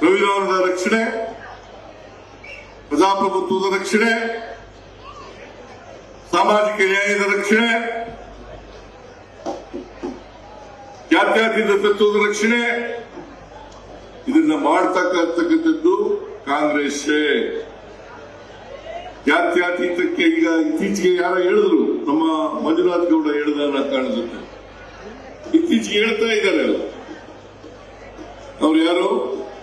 ಸಂವಿಧಾನದ ರಕ್ಷಣೆ, ಪ್ರಜಾಪ್ರಭುತ್ವದ ರಕ್ಷಣೆ, ಸಾಮಾಜಿಕ ನ್ಯಾಯದ ರಕ್ಷಣೆ, ಜಾತ್ಯತೀತ ತತ್ವದ ರಕ್ಷಣೆ. ಇದನ್ನ ಮಾಡ್ತಕ್ಕಂಥದ್ದು ಕಾಂಗ್ರೆಸ್ ಜಾತ್ಯಾತೀತಕ್ಕೆ ಈಗ ಇತ್ತೀಚೆಗೆ ಯಾರ ಹೇಳಿದ್ರು, ನಮ್ಮ ಮಂಜುನಾಥ್ ಗೌಡ ಹೇಳಿದ ಕಾಣಿಸುತ್ತೆ ಇತ್ತೀಚೆಗೆ ಹೇಳ್ತಾ ಇದ್ದಾರೆ ಅವ್ರು ಯಾರು?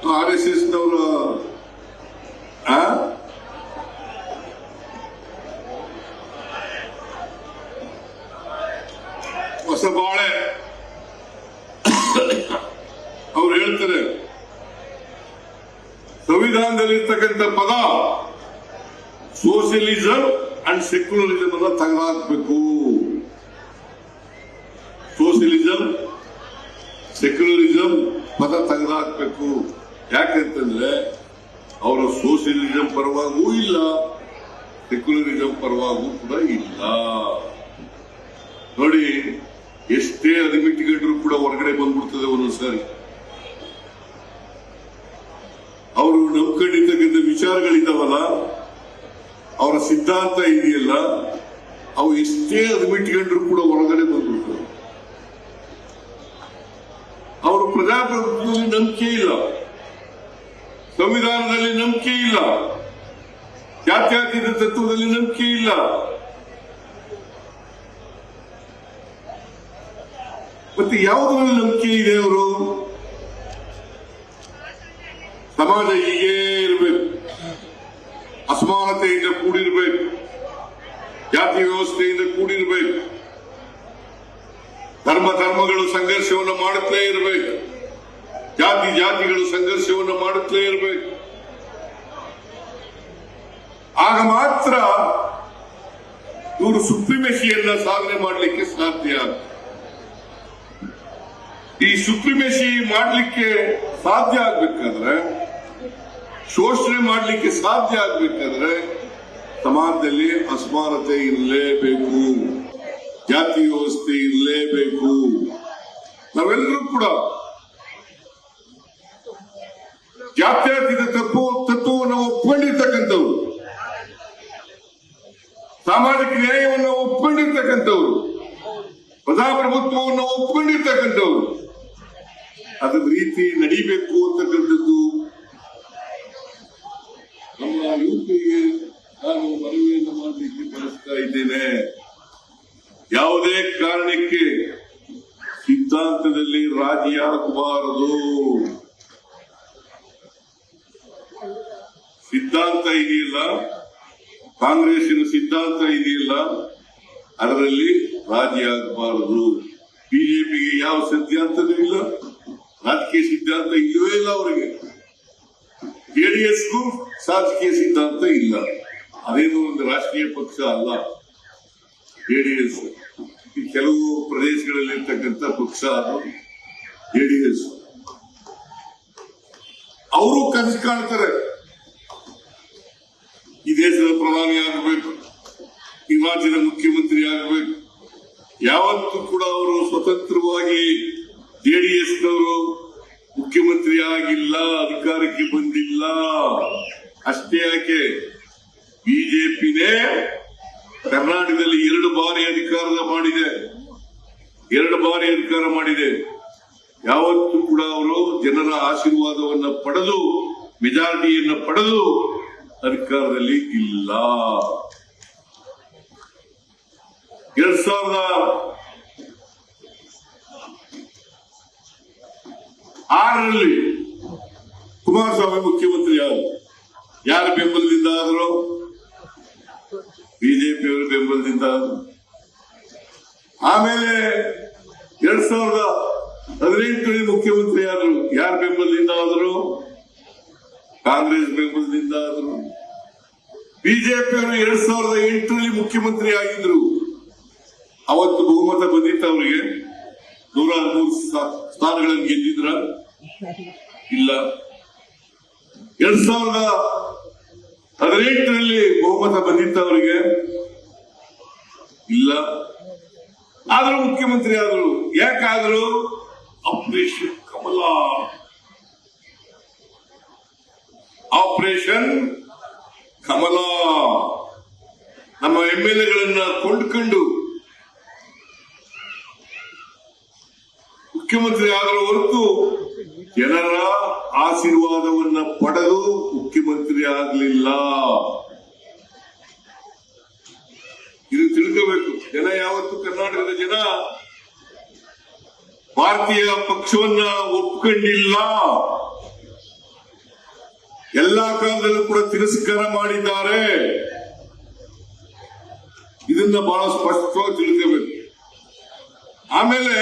ಆರ್ ಎಸ್ ಎಸ್ ನವರು ಹೊಸ ಬಾಳೆ ಅವ್ರು ಹೇಳ್ತಾರೆ, ಸಂವಿಧಾನದಲ್ಲಿರ್ತಕ್ಕಂಥ ಪದ ಸೋಷಿಯಲಿಸಂ ಅಂಡ್ ಸೆಕ್ಯುಲರಿಸಂ ಅನ್ನ ತೆಗೆದಾಕ್ಬೇಕು ಸೋಷಿಯಲಿಸಂ ಸೆಕ್ಯುಲರಿಸಂ ಪದ ತೆಗೆದಾಕ್ಬೇಕು ಯಾಕಂತಂದ್ರೆ ಅವರ ಸೋಷಿಯಲಿಸಂ ಪರವಾಗೂ ಇಲ್ಲ, ಸೆಕ್ಯುಲರಿಸಂ ಪರವಾಗೂ ಕೂಡ ಇಲ್ಲ. ನೋಡಿ, ಎಷ್ಟೇ ಅಧಿಮಿಟ್ಟಿಗಂಡ್ರು ಕೂಡ ಹೊರಗಡೆ ಬಂದ್ಬಿಡ್ತದೆ ಒಂದೊಂದ್ಸಾರಿ. ಅವರು ನಂಬ್ಕೊಂಡಿರ್ತಕ್ಕಂಥ ವಿಚಾರಗಳಿದ್ದಾವಲ್ಲ ಅವರ ಸಿದ್ಧಾಂತ ಇದೆಯಲ್ಲ, ಅವು ಎಷ್ಟೇ ಅಧಿಮಿಟ್ಟಿಗಂಡ್ರು ಕೂಡ ಹೊರಗಡೆ ಬಂದ್ಬಿಡ್ತವೆ. ಅವರು ಪ್ರಜಾಪ್ರಭುತ್ವದಲ್ಲಿ ನಂಬಿಕೆ ಇಲ್ಲ. ಸಂವಿಧಾನದಲ್ಲಿ ನಂಬಿಕೆ ಇಲ್ಲ. ಜಾತ್ಯಾತೀತ ತತ್ವದಲ್ಲಿ ನಂಬಿಕೆ ಇಲ್ಲ. ಮತ್ತೆ ಯಾವುದರಲ್ಲಿ ನಂಬಿಕೆ ಇದೆ ಅವರು? ಸಮಾಜ ಹೀಗೇ ಇರಬೇಕು. ಅಸಮಾನತೆಯಿಂದ ಕೂಡಿರಬೇಕು. ಜಾತಿ ವ್ಯವಸ್ಥೆಯಿಂದ ಕೂಡಿರಬೇಕು. ಧರ್ಮ ಧರ್ಮಗಳು ಸಂಘರ್ಷವನ್ನು ಮಾಡುತ್ತಲೇ ಇರಬೇಕು. ಜಾತಿ ಜಾತಿಗಳು ಸಂಘರ್ಷವನ್ನು ಮಾಡುತ್ತಲೇ ಇರಬೇಕು. ಆಗ ಮಾತ್ರ ಇವರು ಸುಪ್ರಿಮೆಸಿಯನ್ನ ಸಾಧನೆ ಮಾಡಲಿಕ್ಕೆ ಸಾಧ್ಯ ಈ ಸುಪ್ರಿಮೆಸಿ ಮಾಡಲಿಕ್ಕೆ ಸಾಧ್ಯ ಆಗ್ಬೇಕಾದ್ರೆ, ಶೋಷಣೆ ಮಾಡಲಿಕ್ಕೆ ಸಾಧ್ಯ ಆಗ್ಬೇಕಾದ್ರೆ ಸಮಾಜದಲ್ಲಿ ಅಸಮಾನತೆ ಇರಲೇಬೇಕು. ಜಾತಿ ವ್ಯವಸ್ಥೆ ಇರಲೇಬೇಕು. ನಾವೆಲ್ಲರೂ ಕೂಡ ಜಾತ್ಯತೀತ ತತ್ವ ತತ್ವವನ್ನು ಒಪ್ಕೊಂಡಿರ್ತಕ್ಕಂಥವ್ರು. ಸಾಮಾಜಿಕ ನ್ಯಾಯವನ್ನು ಒಪ್ಕೊಂಡಿರ್ತಕ್ಕಂಥವ್ರು. ಪ್ರಜಾಪ್ರಭುತ್ವವನ್ನು ಒಪ್ಕೊಂಡಿರ್ತಕ್ಕಂಥವ್ರು. ಅದರ ರೀತಿ ನಡಿಬೇಕು ಅಂತಕ್ಕಂಥದ್ದು. ನಮ್ಮ ಯುವಕರಿಗೆ ನಾನು ಮನವಿಯನ್ನು ಮಾಡಲಿಕ್ಕೆ ಬಯಸ್ತಾ ಇದ್ದೇನೆ. ಯಾವುದೇ ಕಾರಣಕ್ಕೆ ಸಿದ್ಧಾಂತದಲ್ಲಿ ರಾಜಿ ಸಿದ್ಧಾಂತ ಇದೆಯಲ್ಲ? ಕಾಂಗ್ರೆಸ್ಸಿನ ಸಿದ್ಧಾಂತ ಇದೆಯಲ್ಲ? ಅದರಲ್ಲಿ ರಾಜಿ ಆಗಬಾರದು. ಬಿಜೆಪಿಗೆ ಯಾವ ಸಿದ್ಧಾಂತನೂ ಇಲ್ಲ. ರಾಜಕೀಯ ಸಿದ್ಧಾಂತ ಇಲ್ಲವೇ ಇಲ್ಲ ಅವರಿಗೆ. ಜೆಡಿಎಸ್ಗೂ ರಾಜಕೀಯ ಸಿದ್ಧಾಂತ ಇಲ್ಲ. ಅದೇನು ಒಂದು ರಾಷ್ಟ್ರೀಯ ಪಕ್ಷ ಅಲ್ಲ. ಜೆಡಿಎಸ್. ಕೆಲವು ಪ್ರದೇಶಗಳಲ್ಲಿ ಇರ್ತಕ್ಕಂಥ ಪಕ್ಷ ಅದು ಜೆಡಿಎಸ್. ಅವರು ಕನಸು ಕಾಣ್ತಾರೆ. ಈ ದೇಶದ ಪ್ರಧಾನಿ ಆಗಬೇಕು, ಈ ರಾಜ್ಯದ ಮುಖ್ಯಮಂತ್ರಿ ಆಗಬೇಕು. ಯಾವತ್ತೂ ಕೂಡ ಅವರು ಸ್ವತಂತ್ರವಾಗಿ ಜೆಡಿಎಸ್ನವರು ಮುಖ್ಯಮಂತ್ರಿ ಆಗಿಲ್ಲ, ಅಧಿಕಾರಕ್ಕೆ ಬಂದಿಲ್ಲ. ಅಷ್ಟೇ ಯಾಕೆ? ಬಿಜೆಪಿನೇ ಕರ್ನಾಟಕದಲ್ಲಿ ಎರಡು ಬಾರಿ ಅಧಿಕಾರದ ಮಾಡಿದೆ. ಎರಡು ಬಾರಿ ಅಧಿಕಾರ ಮಾಡಿದೆ. ಯಾವತ್ತೂ ಕೂಡ ಅವರು ಜನರ ಆಶೀರ್ವಾದವನ್ನು ಪಡೆದು, ಮೆಜಾರಿಟಿಯನ್ನು ಪಡೆದು ಅಧಿಕಾರದಲ್ಲಿ ಇಲ್ಲ. ಎರಡ್ ಸಾವಿರದ ಆರರಲ್ಲಿ ಕುಮಾರಸ್ವಾಮಿ ಮುಖ್ಯಮಂತ್ರಿ ಯಾರು? ಯಾರ ಬೆಂಬಲದಿಂದ ಆದರು? ಬಿಜೆಪಿಯವರ ಬೆಂಬಲದಿಂದ ಆದರು. ಆಮೇಲೆ ಎರಡ್ ಸಾವಿರದ ಹದಿನೆಂಟರಲ್ಲಿ ಮುಖ್ಯಮಂತ್ರಿ ಆದರು ಯಾರ ಬೆಂಬಲದಿಂದ ಆದರು? ಕಾಂಗ್ರೆಸ್ ಬೆಂಬಲದಿಂದ ಆದರು ಬಿಜೆಪಿಯವರು ಎರಡ್ ಸಾವಿರದ ಎಂಟರಲ್ಲಿ ಮುಖ್ಯಮಂತ್ರಿ ಆಗಿದ್ರು ಅವತ್ತು ಬಹುಮತ ಬಂದಿತ್ತು ಅವರಿಗೆ. ನೂರ ಮೂರು ಸ್ಥಾನಗಳನ್ನು ಗೆದ್ದಿದ್ರ? ಇಲ್ಲ. ಎರಡ್ ಸಾವಿರದ ಹದಿನೆಂಟರಲ್ಲಿ ಬಹುಮತ ಬಂದಿತ್ತು ಅವರಿಗೆ. ಇಲ್ಲ. ಆದ್ರೂ ಮುಖ್ಯಮಂತ್ರಿ ಆದ್ರು. ಯಾಕಾದ್ರು? ಆಪರೇಷನ್ ಕಮಲ ಆಪರೇಷನ್ ಕಮಲ ನಮ್ಮ ಎಂ ಎಲ್ ಕೊಂಡ್ಕೊಂಡು ಮುಖ್ಯಮಂತ್ರಿ ಆಗಲು ಹೊರತು ಜನರ ಆಶೀರ್ವಾದವನ್ನ ಪಡೆದು ಮುಖ್ಯಮಂತ್ರಿ ಆಗಲಿಲ್ಲ. ಇದು ತಿಳ್ಕೋಬೇಕು. ಜನ ಯಾವತ್ತು ಕರ್ನಾಟಕದ ಜನ ಭಾರತೀಯ ಪಕ್ಷವನ್ನ ಒಪ್ಕೊಂಡಿಲ್ಲ. ಎಲ್ಲಾ ಕಾಲದಲ್ಲೂ ಕೂಡ ತಿರಸ್ಕಾರ ಮಾಡಿದ್ದಾರೆ ಇದನ್ನ ಬಹಳ ಸ್ಪಷ್ಟವಾಗಿ ತಿಳ್ಕೋಬೇಕು ಆಮೇಲೆ